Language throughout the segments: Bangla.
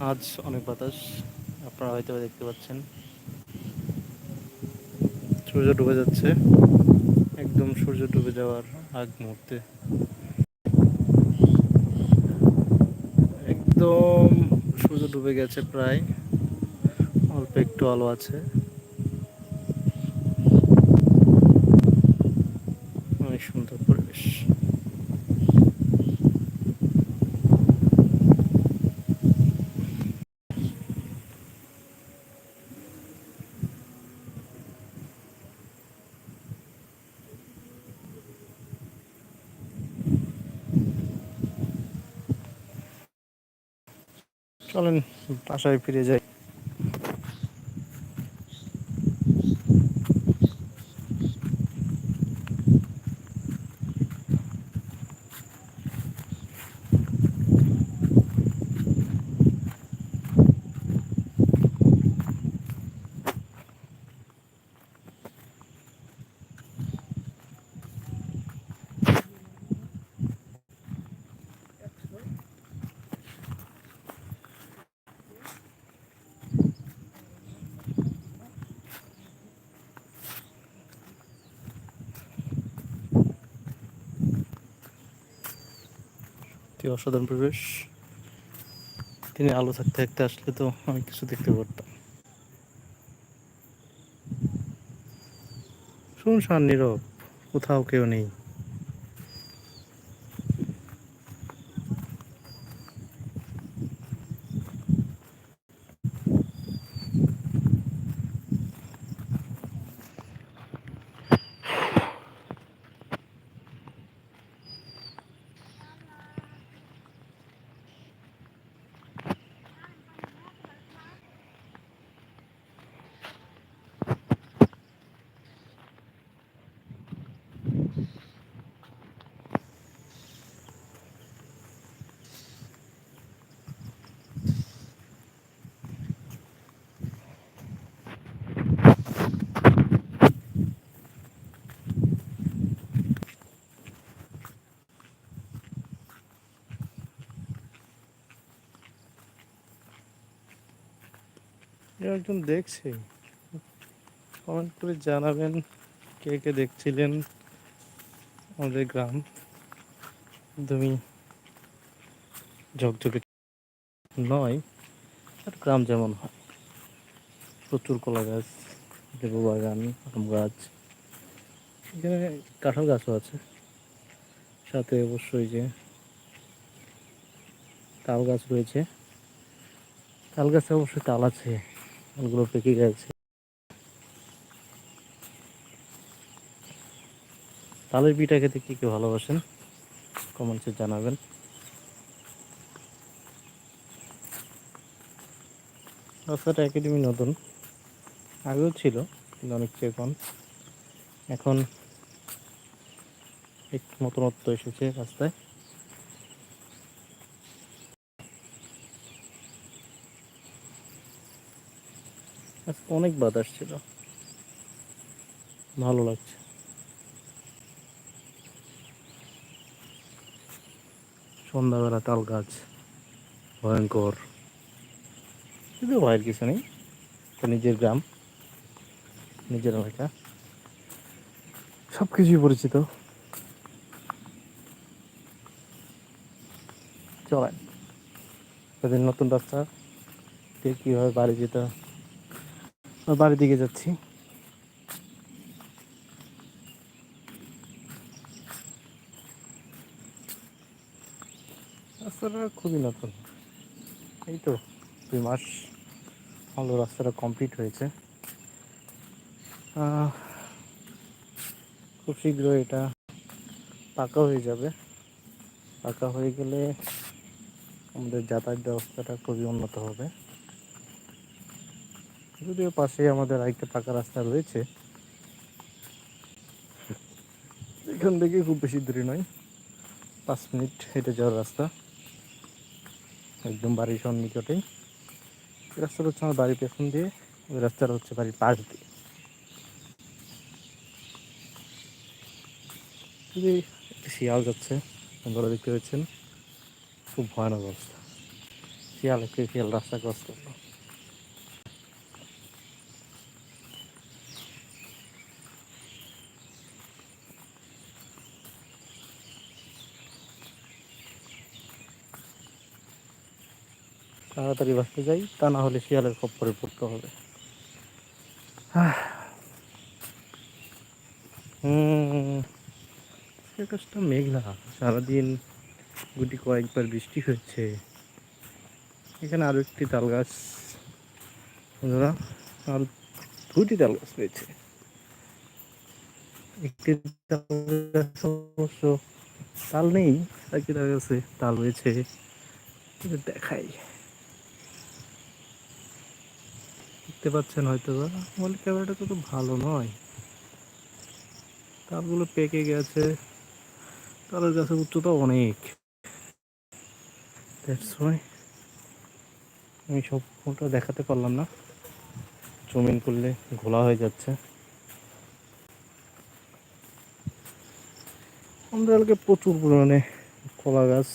আজ অনেক বাতাস, আপনারা হয়তো দেখতে পাচ্ছেন। সূর্য ডুবে যাচ্ছে, একদম সূর্য ডুবে যাওয়ার আগ মুহূর্তে। একদম সূর্য ডুবে গেছে প্রায়, অল্প একটু আলো আছে অনেক সুন্দর পরিবেশ চলেন বাসায় ফিরে যাই। কি অসাধারণ পরিবেশ। তিনি আলো থাকতে থাকতে আসলে তো অনেক কিছু দেখতে পারতাম। শুনশান নীরব, কোথাও কেউ নেই। একজন দেখছে। কমেন্ট করে জানাবেন কে কে দেখছিলেন আমাদের গ্রাম। একদমই ঝকঝকে নয়, আর গ্রাম যেমন হয়। প্রচুর কলা গাছ লেবু বাগান আম গাছ, এখানে কাঁঠাল গাছও আছে। সাথে অবশ্যই যে তাল গাছ রয়েছে। তাল গাছে অবশ্যই তাল আছে। তালগুলো পেকে গেছে। তালের পিঠা খেতে কি কি ভালোবাসেন? কমেন্টসে জানাবেন। রাস্তাটা একাডেমি নতুন। আগেও ছিল, কিন্তু অনেকটা এখন এখন একটু নতুনত্ব এসেছে রাস্তায়। অনেক বাতাস ছিল। ভালো লাগছে। সন্ধ্যাবেলা তাল গাছ, ভয়ঙ্কর। কিন্তু ভয়ের কিছু নেই নিজের গ্রাম, নিজের এলাকা। সব কিছুই পরিচিত। চলেন। তাদের নতুন রাস্তা কীভাবে বাড়ি যেতে বাড়ির দিকে যাচ্ছি। রাস্তাটা খুবই নতুন। এই তো দুই মাস হলো রাস্তাটা কমপ্লিট হয়েছে। খুব শীঘ্র এটা পাকা হয়ে যাবে। পাকা হয়ে গেলে আমাদের যাতায়াত ব্যবস্থাটা খুবই উন্নত হবে। যদিও পাশে আমাদের আরেকটা পাকা রাস্তা রয়েছে। এখান থেকে খুব বেশি দূরে নয়, পাঁচ মিনিট হেঁটে যাওয়ার রাস্তা। একদম বাড়ির সন্নিকটেই রাস্তাটা হচ্ছে আমার বাড়ির পেছন দিয়ে, ওই রাস্তাটা হচ্ছে বাড়ির পাশ দিয়ে। যদি একটি শিয়াল যাচ্ছে, আপনারা দেখতে পাচ্ছেন। খুব ভয়ানক অবস্থা। শিয়াল একটু শিয়াল রাস্তা ক্রস করল। তাড়াতাড়ি বাঁচতে যাই, তা না হলে শিয়ালের খপ্পরে পড়তে হবে। আকাশটা মেঘলা, সারাদিন গুটি কয়েকবার বৃষ্টি হয়েছে এখানে আরও একটি তাল গাছ। বন্ধুরা, আর দুটি তাল গাছ রয়েছে। একটি তাল তাল নেই তাল গাছে তাল রয়েছে। দেখাই। দেখতে পাচ্ছেন হয়তো বা মোবাইল ক্যামেরাটা তো ভালো নয়। তারগুলো পেকে গেছে। তালের গাছের উচ্চতা অনেক। আমি সব ফোনটা দেখাতে পারলাম না। জমিন করলে ঘোলা হয়ে যাচ্ছে। আমাদের এলাকায় প্রচুর পরিমাণে কলা গাছ,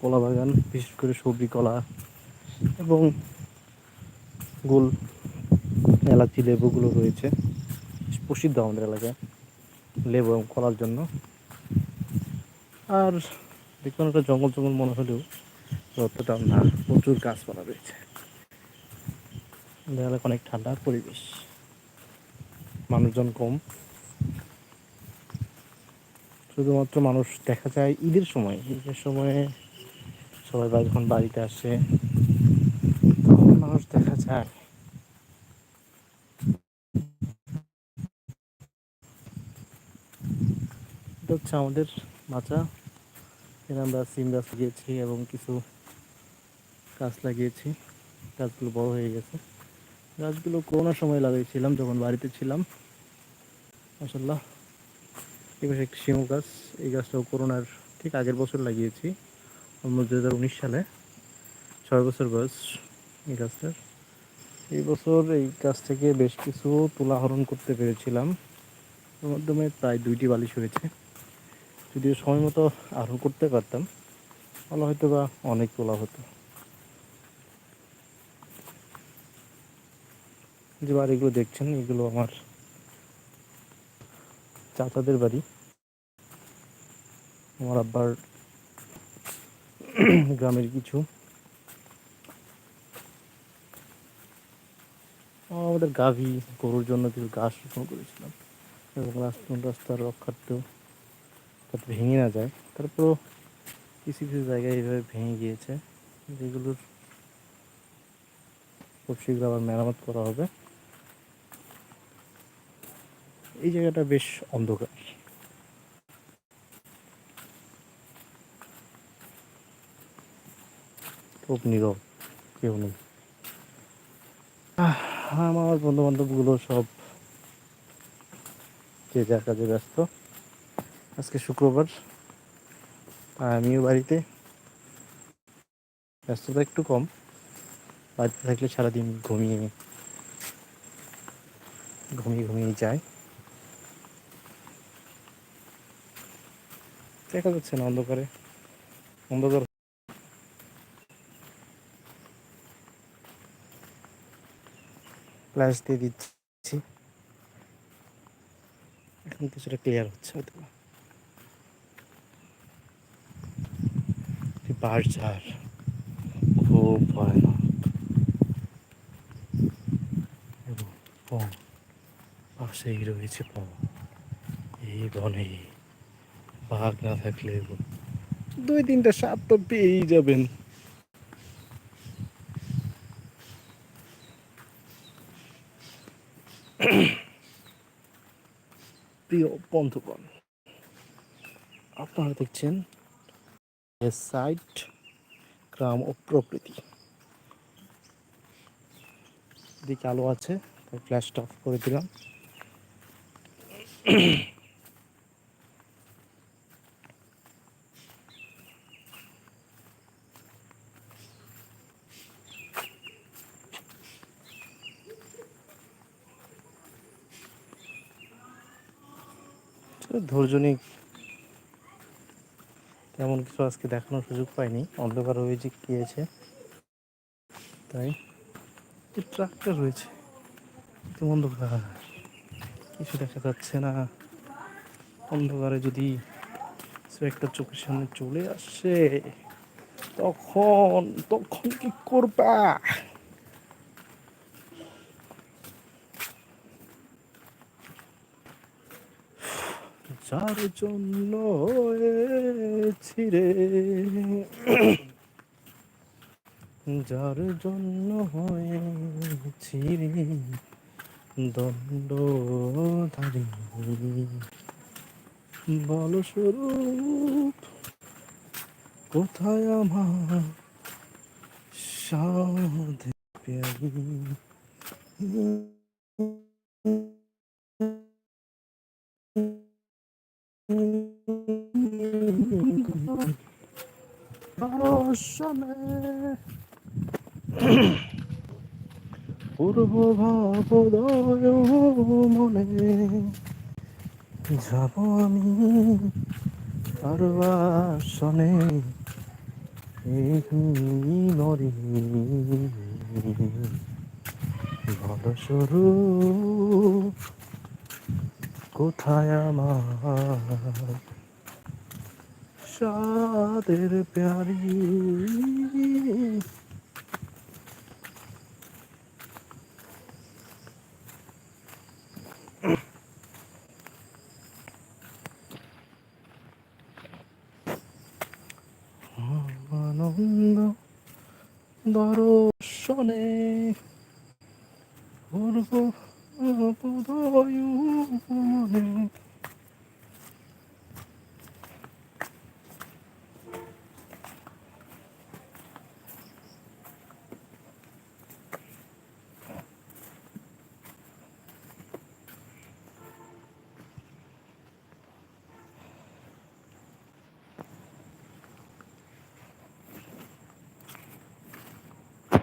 কলা বাগান, বিশেষ করে সবজি, কলা এবং গোল এলাচি লেবুগুলো রয়েছে, প্রসিদ্ধ আমাদের এলাকায়, লেবু এবং কলার জন্য। আর দেখুন একটা জঙ্গল জঙ্গল মনে হলেও অতটা না, প্রচুর গাছপালা রয়েছে। আমাদের এলাকা অনেক ঠান্ডা পরিবেশ। মানুষজন কম। শুধুমাত্র মানুষ দেখা যায় ঈদের সময়। ঈদের সময়ে সবাই যখন বাড়িতে আসে। তখন মানুষ দেখা যায়। এটা হচ্ছে আমাদের মাচা এখানে আমরা সিম গাছ লাগিয়েছি এবং কিছু গাছ লাগিয়েছি। গাছগুলো বড় হয়ে গেছে। গাছগুলো করোনার সময় লাগিয়েছিলাম, যখন বাড়িতে ছিলাম। মাসাল্লাহ এবার একটি শিমু গাছ। এই গাছটাও করোনার ঠিক আগের বছর লাগিয়েছি দু হাজার উনিশ সালে। ছয় বছর বয়স এই গাছটার। এই বছর এই গাছ থেকে বেশ কিছু তুলাহরণ করতে পেরেছিলাম। ওর মাধ্যমে প্রায় দুইটি বালিশ হয়েছে। যদিও সময় মতো আহরণ করতে পারতাম, তাহলে হয়তো বা অনেক তোলা হতো। যে বাড়িগুলো দেখছেন, এগুলো আমার চাচাদের বাড়ি। আমার আব্বার গ্রামের কিছু। আমাদের গাভী, গরুর জন্য কিছু গাছ রোপণ করেছিলাম। এবং রাস্তা রাস্তার রক্ষার্থেও যাতে ভেঙে না যায়। তারপরও কিছু কিছু জায়গায় এইভাবে ভেঙে গিয়েছে। যেগুলোর খুব শীঘ্র আবার মেরামত করা হবে। এই জায়গাটা বেশ অন্ধকার। খুব নীরব, কেউ নেই। আমার বন্ধু বান্ধবগুলো সব যে যার কাজে ব্যস্ত। আজকে শুক্রবার। আমিও বাড়িতে। ব্যস্ততা একটু কম। বাড়িতে থাকলে সারাদিন ঘুমিয়ে ঘুমিয়ে ঘুমিয়ে যায়। দেখা যাচ্ছে না অন্ধকারে। অন্ধকার। ফ্ল্যাশ দিয়ে দিচ্ছি। এখন কিছুটা ক্লিয়ার হচ্ছে হয়তো বা। বাস খুব ভয়ানক। এবং বন পাশেই রয়েছে বন এই বনে বাঘ না থাকলে দুই তিনটা সাপ তো পেয়েই যাবেন। প্রিয় বন্ধুগণ আপনারা দেখছেন সাইট গ্রাম ও প্রকৃতি। দিকে আলো আছে ফ্ল্যাশটা অফ করে দিলাম। ধৈর্য নেই তেমন কিছু আজকে দেখানোর সুযোগ পাইনি। অন্ধকার হয়ে যে গিয়েছে তাই ট্রাকটা রয়েছে। অন্ধকার। কিছু দেখা যাচ্ছে না। অন্ধকারে যদি সে একটা চোখের সামনে চলে আসে, তখন তখন কি করবা? যার জন্য ছিড়ে যার জন্য হয়েছি রে দণ্ড ধারি বল স্বরূপ কোথায় আমার সাধে পূর্ব ভাবোদয় মনে যাব আমি আর বাসনে এই নরি বলস্বরূপ কোথায় আমার? সাদের প্যারি। দর্শনে পূর্ব